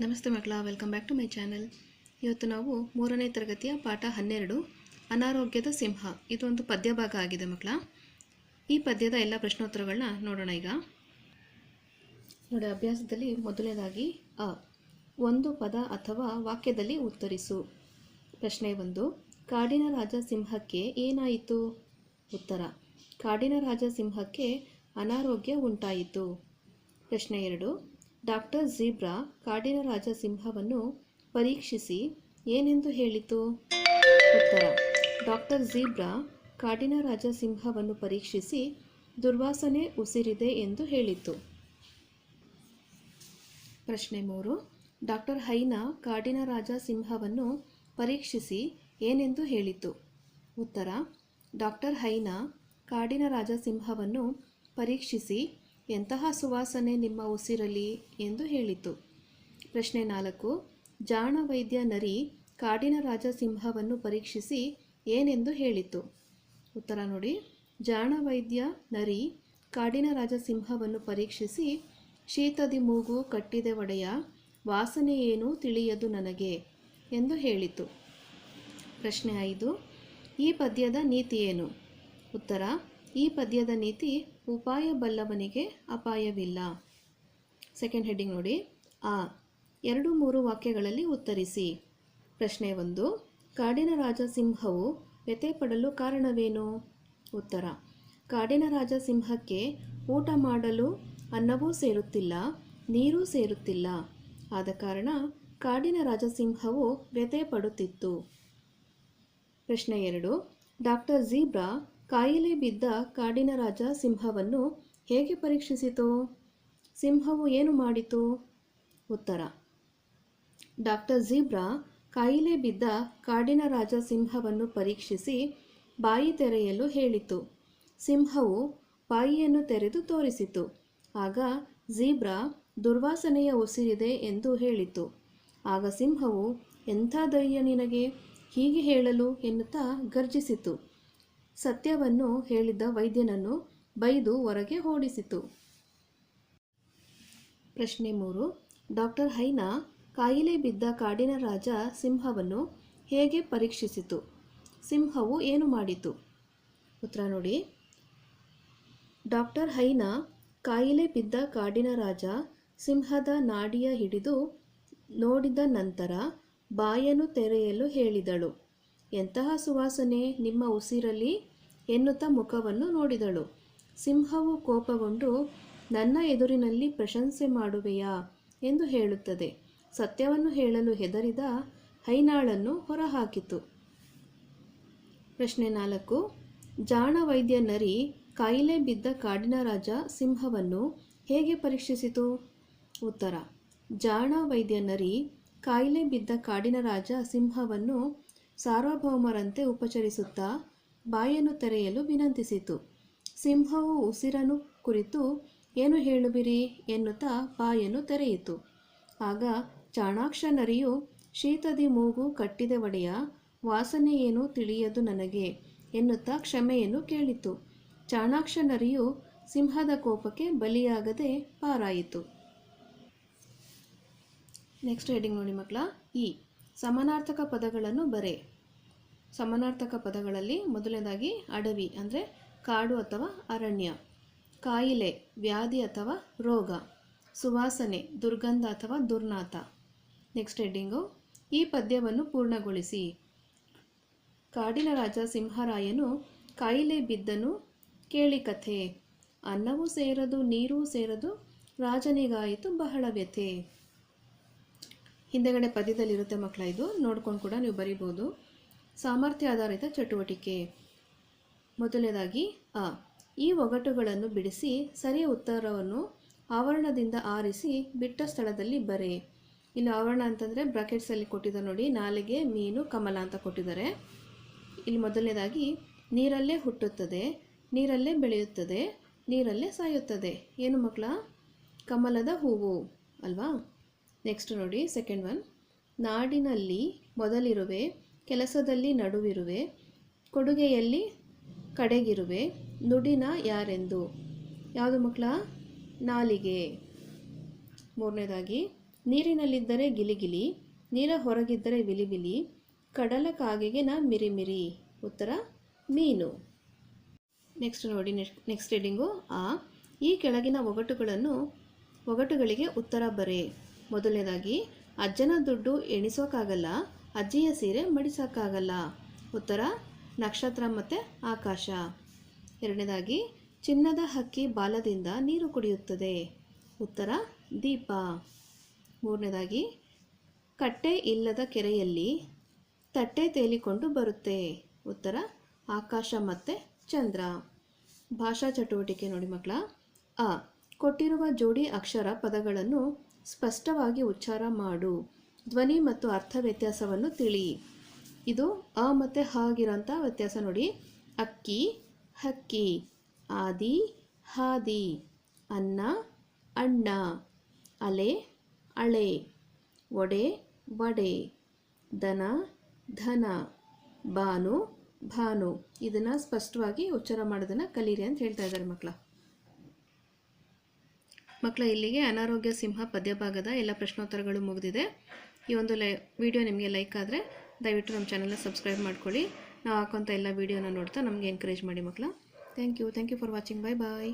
ನಮಸ್ತೆ ಮಕ್ಕಳ welcome back to my channel ಇವತ್ತು ನಾವು ಮೂರನೇ ತರಗತಿಯ ಪಾಠ ಹನ್ನೆರಡು, ಅನಾರೋಗ್ಯದ ಸಿಂಹ. ಇದೊಂದು ಪದ್ಯ ಭಾಗ ಆಗಿದೆ ಮಕ್ಕಳ. ಈ ಪದ್ಯದ ಎಲ್ಲ ಪ್ರಶ್ನೋತ್ತರಗಳನ್ನ ನೋಡೋಣ ಈಗ. ನೋಡಿ, ಅಭ್ಯಾಸದಲ್ಲಿ ಮೊದಲನೇದಾಗಿ ಅ. ಒಂದು ಪದ ಅಥವಾ ವಾಕ್ಯದಲ್ಲಿ ಉತ್ತರಿಸು. ಪ್ರಶ್ನೆ ಒಂದು, ಕಾಡಿನ ರಾಜ ಸಿಂಹಕ್ಕೆ ಏನಾಯಿತು? ಉತ್ತರ, ಕಾಡಿನ ರಾಜ ಸಿಂಹಕ್ಕೆ ಅನಾರೋಗ್ಯ ಉಂಟಾಯಿತು. ಪ್ರಶ್ನೆ ಎರಡು ಡಾಕ್ಟರ್ ಝೀಬ್ರಾ ಕಾಡಿನ ರಾಜ ಸಿಂಹವನ್ನು ಪರೀಕ್ಷಿಸಿ ಏನೆಂದು ಹೇಳಿತು? ಉತ್ತರ. ಡಾಕ್ಟರ್ ಝೀಬ್ರಾ ಕಾಡಿನ ರಾಜ ಸಿಂಹವನ್ನು ಪರೀಕ್ಷಿಸಿ ದುರ್ವಾಸನೆ ಉಸಿರಿದೆ ಎಂದು ಹೇಳಿತು. ಪ್ರಶ್ನೆ ಮೂರು. ಡಾಕ್ಟರ್ ಹೈನಾ ಕಾಡಿನ ರಾಜ ಸಿಂಹವನ್ನು ಪರೀಕ್ಷಿಸಿ ಏನೆಂದು ಹೇಳಿತು? ಉತ್ತರ. ಡಾಕ್ಟರ್ ಹೈನಾ ಕಾಡಿನ ರಾಜ ಸಿಂಹವನ್ನು ಪರೀಕ್ಷಿಸಿ ಎಂತಹ ಸುವಾಸನೆ ನಿಮ್ಮ ಉಸಿರಲಿ ಎಂದು ಹೇಳಿತು. ಪ್ರಶ್ನೆ ನಾಲ್ಕು, ಜಾಣ ವೈದ್ಯ ನರಿ ಕಾಡಿನ ರಾಜ ಸಿಂಹವನ್ನು ಪರೀಕ್ಷಿಸಿ ಏನೆಂದು ಹೇಳಿತು? ಉತ್ತರ ನೋಡಿ, ಜಾಣ ವೈದ್ಯ ನರಿ ಕಾಡಿನ ರಾಜ ಸಿಂಹವನ್ನು ಪರೀಕ್ಷಿಸಿ ಶೀತದಿ ಮೂಗು ಕಟ್ಟಿದೆ ಒಡೆಯ, ವಾಸನೆ ಏನು ತಿಳಿಯದು ನನಗೆ ಎಂದು ಹೇಳಿತು. ಪ್ರಶ್ನೆ ಐದು, ಈ ಪದ್ಯದ ನೀತಿ ಏನು? ಉತ್ತರ ಈ ಪದ್ಯದ ನೀತಿ ಉಪಾಯ ಬಲ್ಲವನಿಗೆ ಅಪಾಯವಿಲ್ಲ. ಸೆಕೆಂಡ್ ಹೆಡ್ಡಿಂಗ್ ನೋಡಿ. ಆ, ಎರಡು ಮೂರು ವಾಕ್ಯಗಳಲ್ಲಿ ಉತ್ತರಿಸಿ. ಪ್ರಶ್ನೆ ಒಂದು, ಕಾಡಿನ ರಾಜ ಸಿಂಹವು ವ್ಯಥೆ ಪಡಲು ಕಾರಣವೇನು? ಉತ್ತರ, ಕಾಡಿನ ರಾಜ ಸಿಂಹಕ್ಕೆ ಊಟ ಮಾಡಲು ಅನ್ನವೂ ಸೇರುತ್ತಿಲ್ಲ, ನೀರೂ ಸೇರುತ್ತಿಲ್ಲ. ಆದ ಕಾರಣ ಕಾಡಿನ ರಾಜಸಿಂಹವು ವ್ಯಥೆ ಪಡುತ್ತಿತ್ತು ಪ್ರಶ್ನೆ ಎರಡು, ಡಾಕ್ಟರ್ ಝೀಬ್ರಾ ಕಾಯಿಲೆ ಬಿದ್ದ ಕಾಡಿನ ರಾಜ ಸಿಂಹವನ್ನು ಹೇಗೆ ಪರೀಕ್ಷಿಸಿತು? ಸಿಂಹವು ಏನು ಮಾಡಿತು? ಉತ್ತರ. ಡಾಕ್ಟರ್ ಝೀಬ್ರಾ ಕಾಯಿಲೆ ಬಿದ್ದ ಕಾಡಿನ ರಾಜ ಸಿಂಹವನ್ನು ಪರೀಕ್ಷಿಸಿ ಬಾಯಿ ತೆರೆಯಲು ಹೇಳಿತು. ಸಿಂಹವು ಬಾಯಿಯನ್ನು ತೆರೆದು ತೋರಿಸಿತು. ಆಗ ಝೀಬ್ರಾ ದುರ್ವಾಸನೆಯ ಉಸಿರಿದೆ ಎಂದು ಹೇಳಿತು. ಆಗ ಸಿಂಹವು, ಎಂಥ ಧೈರ್ಯ ನಿನಗೆ? ಹೀಗೆ ಹೇಳಲು? ಎನ್ನುತ್ತಾ ಗರ್ಜಿಸಿತು. ಸತ್ಯವನ್ನು ಹೇಳಿದ್ದ ವೈದ್ಯನನ್ನು ಬೈದು ಹೊರಗೆ ಓಡಿಸಿತು. ಪ್ರಶ್ನೆ ಮೂರು. ಡಾಕ್ಟರ್ ಹೈನಾ ಕಾಯಿಲೆ ಬಿದ್ದ ಕಾಡಿನ ರಾಜ ಸಿಂಹವನ್ನು ಹೇಗೆ ಪರೀಕ್ಷಿಸಿತು? ಸಿಂಹವು ಏನು ಮಾಡಿತು? ಉತ್ತರ ನೋಡಿ. ಡಾಕ್ಟರ್ ಹೈನಾ ಕಾಯಿಲೆ ಬಿದ್ದ ಕಾಡಿನ ರಾಜ ಸಿಂಹದ ನಾಡಿಯ ಹಿಡಿದು ನೋಡಿದ ನಂತರ ಬಾಯನ್ನು ತೆರೆಯಲು ಹೇಳಿದಳು. ಎಂತಹ ಸುವಾಸನೆ ನಿಮ್ಮ ಉಸಿರಲ್ಲಿ ಎನ್ನುತ್ತಾ ಮುಖವನ್ನು ನೋಡಿದಳು. ಸಿಂಹವು ಕೋಪಗೊಂಡು, ನನ್ನ ಎದುರಿನಲ್ಲಿ ಪ್ರಶಂಸೆ ಮಾಡುವೆಯಾ ಎಂದು ಹೇಳುತ್ತದೆ. ಸತ್ಯವನ್ನು ಹೇಳಲು ಹೆದರಿದ ಹೈನಾಳನ್ನು ಹೊರಹಾಕಿತು. ಪ್ರಶ್ನೆ ನಾಲ್ಕು. ಜಾಣ ವೈದ್ಯ ನರಿ ಕಾಯಿಲೆ ಬಿದ್ದ ಕಾಡಿನ ರಾಜ ಸಿಂಹವನ್ನು ಹೇಗೆ ಪರೀಕ್ಷಿಸಿತು? ಉತ್ತರ. ಜಾಣ ವೈದ್ಯ ನರಿ ಕಾಯಿಲೆ ಬಿದ್ದ ಕಾಡಿನ ರಾಜ ಸಿಂಹವನ್ನು ಸಾರ್ವಭೌಮರಂತೆ ಉಪಚರಿಸುತ್ತಾ ಬಾಯನ್ನು ತೆರೆಯಲು ವಿನಂತಿಸಿತು. ಸಿಂಹವು ಉಸಿರನ್ನು ಕುರಿತು, ಏನು ಹೇಳುವಿರಿ? ಎನ್ನುತ್ತಾ ಬಾಯನ್ನು ತೆರೆಯಿತು. ಆಗ ಚಾಣಾಕ್ಷ ನರಿಯು, ಶೀತದಿ ಮೂಗು ಕಟ್ಟಿದ ಒಡೆಯ ಏನು ತಿಳಿಯದು ನನಗೆ? ಎನ್ನುತ್ತಾ ಕ್ಷಮೆಯನ್ನು ಕೇಳಿತು. ಚಾಣಾಕ್ಷ ನರಿಯು ಸಿಂಹದ ಕೋಪಕ್ಕೆ ಬಲಿಯಾಗದೆ ಪಾರಾಯಿತು. ನೆಕ್ಸ್ಟ್ ಹೆಡಿಂಗ್ ನೋಡಿ ಮಕ್ಕಳ, ಈ ಸಮಾನಾರ್ಥಕ ಪದಗಳನ್ನು ಬರೆ. ಸಮಾನಾರ್ಥಕ ಪದಗಳಲ್ಲಿ ಮೊದಲನೇದಾಗಿ ಅಡವಿ ಅಂದರೆ ಕಾಡು ಅಥವಾ ಅರಣ್ಯ. ಕಾಯಿಲೆ, ವ್ಯಾಧಿ ಅಥವಾ ರೋಗ. ಸುವಾಸನೆ, ದುರ್ಗಂಧ ಅಥವಾ ದುರ್ನಾತ. ನೆಕ್ಸ್ಟ್ ಹೆಡ್ಡಿಂಗು ಈ ಪದ್ಯವನ್ನು ಪೂರ್ಣಗೊಳಿಸಿ. ಕಾಡಿನ ರಾಜ ಸಿಂಹರಾಯನು ಕಾಯಿಲೆ ಬಿದ್ದನು, ಕೇಳಿ ಕಥೆ. ಅನ್ನವೂ ಸೇರದು, ನೀರೂ ಸೇರದು, ರಾಜನಿಗಾಯಿತು ಬಹಳ ವ್ಯಥೆ. ಹಿಂದೆಗಡೆ ಪದ್ಯದಲ್ಲಿರುತ್ತೆ ಮಕ್ಕಳ ಇದು. ನೋಡ್ಕೊಂಡು ಕೂಡ ನೀವು ಬರಿಬೋದು ಸಾಮರ್ಥ್ಯ ಆಧಾರಿತ ಚಟುವಟಿಕೆ. ಮೊದಲನೇದಾಗಿ ಅ ಈ ಒಗಟುಗಳನ್ನು ಬಿಡಿಸಿ ಸರಿಯ ಉತ್ತರವನ್ನು ಆವರಣದಿಂದ ಆರಿಸಿ ಬಿಟ್ಟ ಸ್ಥಳದಲ್ಲಿ ಬರೆ. ಇಲ್ಲಿ ಆವರಣ ಅಂತಂದರೆ ಬ್ರಾಕೆಟ್ಸಲ್ಲಿ ಕೊಟ್ಟಿದ್ದಾರೆ ನೋಡಿ. ನಾಲಿಗೆ, ಮೀನು, ಕಮಲ ಅಂತ ಕೊಟ್ಟಿದ್ದಾರೆ. ಇಲ್ಲಿ ಮೊದಲನೇದಾಗಿ, ನೀರಲ್ಲೇ ಹುಟ್ಟುತ್ತದೆ, ನೀರಲ್ಲೇ ಬೆಳೆಯುತ್ತದೆ, ನೀರಲ್ಲೇ ಸಾಯುತ್ತದೆ. ಏನು ಮಕ್ಕಳ? ಕಮಲದ ಹೂವು. ಅಲ್ವಾ? ನೆಕ್ಸ್ಟ್ ನೋಡಿ ಸೆಕೆಂಡ್ ಒನ್ ನಾಡಿನಲ್ಲಿ ಮೊದಲಿರುವೆ, ಕೆಲಸದಲ್ಲಿ ನಡುವಿರುವೆ, ಕೊಡುಗೆಯಲ್ಲಿ ಕಡೆಗಿರುವೆ, ನುಡಿನ ಯಾರೆಂದು? ಯಾವುದು ಮಕ್ಕಳ? ನಾಲಿಗೆ. ಮೂರನೇದಾಗಿ, ನೀರಿನಲ್ಲಿದ್ದರೆ ಗಿಲಿಗಿಲಿ, ನೀರ ಹೊರಗಿದ್ದರೆ ವಿಲಿವಿಲಿ, ಕಡಲ ಕಾಗೆಗೆ ನಾ ಮಿರಿಮಿರಿ. ಉತ್ತರ, ಮೀನು. ನೆಕ್ಸ್ಟ್ ನೋಡಿ ನೆಕ್ಸ್ಟ್ ನೆಕ್ಸ್ಟ್ ರೀಡಿಂಗು ಆ, ಈ ಕೆಳಗಿನ ಒಗಟುಗಳನ್ನು, ಒಗಟುಗಳಿಗೆ ಉತ್ತರ ಬರೆ. ಮೊದಲನೇದಾಗಿ, ಅಜ್ಜನ ದುಡ್ಡು ಎಣಿಸೋಕ್ಕಾಗಲ್ಲ ಅಜ್ಜಿಯ ಸೀರೆ ಮಡಿಸೋಕ್ಕಾಗಲ್ಲ ಉತ್ತರ, ನಕ್ಷತ್ರ ಮತ್ತು ಆಕಾಶ. ಎರಡನೇದಾಗಿ, ಚಿನ್ನದ ಹಕ್ಕಿ ಬಾಲದಿಂದ ನೀರು ಕುಡಿಯುತ್ತದೆ. ಉತ್ತರ, ದೀಪ. ಮೂರನೇದಾಗಿ, ಕಟ್ಟೆ ಇಲ್ಲದ ಕೆರೆಯಲ್ಲಿ ತಟ್ಟೆ ತೇಲಿಕೊಂಡು ಬರುತ್ತೆ. ಉತ್ತರ, ಆಕಾಶ ಮತ್ತು ಚಂದ್ರ. ಭಾಷಾ ಚಟುವಟಿಕೆ ನೋಡಿ ಮಕ್ಕಳ, ಅ, ಕೊಟ್ಟಿರುವ ಜೋಡಿ ಅಕ್ಷರ ಪದಗಳನ್ನು ಸ್ಪಷ್ಟವಾಗಿ ಉಚ್ಚಾರ ಮಾಡು. ಧ್ವನಿ ಮತ್ತು ಅರ್ಥ ವ್ಯತ್ಯಾಸವನ್ನು ತಿಳಿ. ಇದು ಅ ಮತ್ತು ಹಾಗಿರೋಂಥ ವ್ಯತ್ಯಾಸ ನೋಡಿ. ಅಕ್ಕಿ, ಹಕ್ಕಿ, ಆದಿ, ಹಾದಿ, ಅನ್ನ, ಅಣ್ಣ, ಅಲೆ, ಅಳೆ, ಒಡೆ, ವಡೆ, ದನ, ಧನ, ಬಾನು, ಭಾನು. ಇದನ್ನು ಸ್ಪಷ್ಟವಾಗಿ ಉಚ್ಚಾರ ಮಾಡೋದನ್ನು ಕಲೀರಿ ಅಂತ ಹೇಳ್ತಾ ಇದ್ದಾರೆ ಮಕ್ಕಳ. ಮಕ್ಕಳ ಇಲ್ಲಿಗೆ ಅನಾರೋಗ್ಯ ಸಿಂಹ ಪದ್ಯಭಾಗದ ಎಲ್ಲ ಪ್ರಶ್ನೋತ್ತರಗಳು ಮುಗಿದಿದೆ. ಈ ಒಂದು ಲೈ, ವಿಡಿಯೋ ನಿಮಗೆ ಲೈಕ್ ಆದರೆ ದಯವಿಟ್ಟು ನಮ್ಮ ಚಾನಲ್ನ ಸಬ್ಸ್ಕ್ರೈಬ್ ಮಾಡ್ಕೊಳ್ಳಿ. ನಾವು ಹಾಕೋಂಥ ಎಲ್ಲ ವೀಡಿಯೋನ ನೋಡ್ತಾ ನಮಗೆ ಎನ್ಕರೇಜ್ ಮಾಡಿ ಮಕ್ಕಳ thank you thank you for watching bye bye